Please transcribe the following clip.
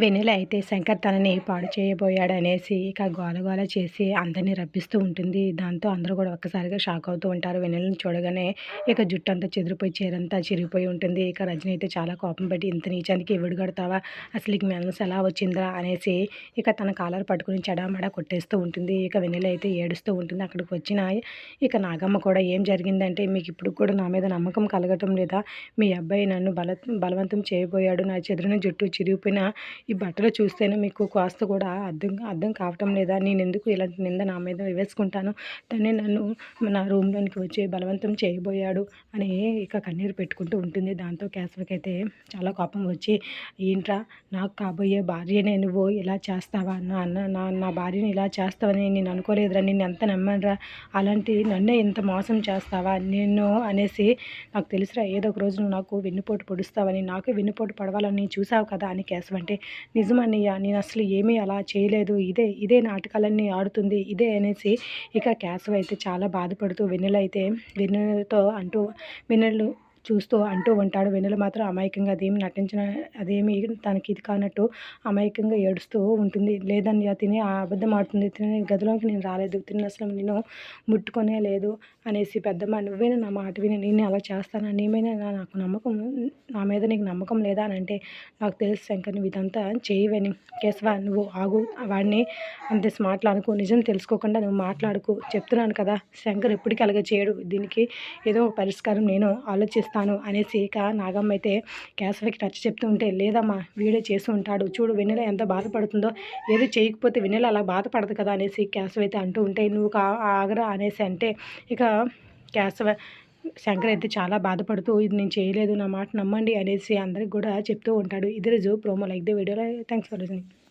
వెన్నెల అయితే శంకర్ తనని పాడు చేయబోయాడు అనేసి ఇక గోల చేసి అందరినీ రప్పిస్తూ ఉంటుంది. దాంతో అందరూ కూడా ఒక్కసారిగా షాక్ అవుతూ ఉంటారు. వెన్నెలను చూడగానే ఇక జుట్టు అంతా చెదిరిపోయి చీరంతా చిరిగిపోయి ఉంటుంది. ఇక రజని అయితే చాలా కోపం పెట్టి ఇంత నీచానికి విడుగడతావా? అసలు ఇక మెనస్ ఎలా వచ్చిందా అనేసి ఇక తన కాలర్ పట్టుకుని చెడామడా కొట్టేస్తూ ఉంటుంది. ఇక వెన్నెల అయితే ఏడుస్తూ ఉంటుంది. అక్కడికి వచ్చిన ఇక నాగమ్మ కూడా ఏం జరిగిందంటే మీకు ఇప్పుడు కూడా నా మీద నమ్మకం కలగటం లేదా? మీ అబ్బాయి నన్ను బల బలవంతం చేయబోయాడు. నా చెదిరిన జుట్టు చిరిగిపోయిన ఈ బట్టలు చూస్తేనే మీకు కాస్త కూడా అర్థం అర్థం కావటం లేదా నేను ఎందుకు ఇలాంటి నింద నా మీద వేసుకుంటాను? తనే నన్ను నా రూమ్లోనికి వచ్చి బలవంతం చేయబోయాడు అని ఇక కన్నీరు పెట్టుకుంటూ ఉంటుంది. దాంతో కేశవకైతే చాలా కోపం వచ్చి ఏంట్రా నాకు కాబోయే భార్యనే నువ్వు ఇలా చేస్తావా? నా అన్న నా నా భార్యని ఇలా చేస్తావని నేను అనుకోలేదురా నేను ఎంత నమ్మనురా? అలాంటి నన్నే ఇంత మోసం చేస్తావా? నేను అనేసి నాకు తెలుసురా ఏదో ఒక రోజు నువ్వు నాకు వెన్నుపోటు పొడుస్తావని నాకు వెన్నుపోటు పడవాలని చూసావు కదా అని కేశవ అంటే నిజమన్నయ్య నేను అసలు ఏమీ అలా చేయలేదు. ఇదే ఇదే నాటకాలన్నీ ఆడుతుంది ఇదే అనేసి ఇక కేశవ అయితే చాలా బాధపడుతూ వెన్నెల అయితే వెన్నెలతో అంటూ వెన్నెలు చూస్తూ అంటూ ఉంటాడు. వెన్నెల మాత్రం అమాయకంగా అదేమి నటించిన అదేమి తనకి ఇది కానట్టు అమాయకంగా ఏడుస్తూ ఉంటుంది. లేదని తిని ఆ అబద్ధం ఆడుతుంది. తిని గదిలోకి నేను రాలేదు. తిని అసలు నేను ముట్టుకొనే లేదు అనేసి పెద్దమ్మ నువ్వేనా నా మాట విని నేను అలా చేస్తాను? నేమైనా నాకు నమ్మకం నా మీద నీకు నమ్మకం లేదా? అని అంటే నాకు తెలుసు శంకర్ నువ్వు ఇదంతా చేయవని. కేశవ నువ్వు ఆగు. వాడిని అంతే స్మార్ట్లు అనుకో. నిజం తెలుసుకోకుండా నువ్వు మాట్లాడుకు. చెప్తున్నాను కదా శంకర్ ఎప్పటికీ అలాగే చేయడు. దీనికి ఏదో పరిష్కారం నేను ఆలోచిస్తాను. చేస్తాను అనేసి ఇక నాగమ్మ అయితే కేశవకి టచ్ చెప్తూ ఉంటే లేదమ్మా వీడే చేసి ఉంటాడు. చూడు వెన్నెల ఎంత బాధపడుతుందో ఏదో చేయకపోతే వెన్నెల అలా బాధపడదు కదా అనేసి కేశవ అయితే అంటూ ఉంటే నువ్వు ఆగరా అనేసి అంటే ఇక కేశవ శంకర్ అయితే చాలా బాధపడుతూ ఇది నేను చేయలేదు నా మాట నమ్మండి అనేసి అందరికి కూడా చెప్తూ ఉంటాడు. ఇది రోజు ప్రోమో లైక్ ద వీడియోలో థ్యాంక్స్ ఫర్ వాచింగ్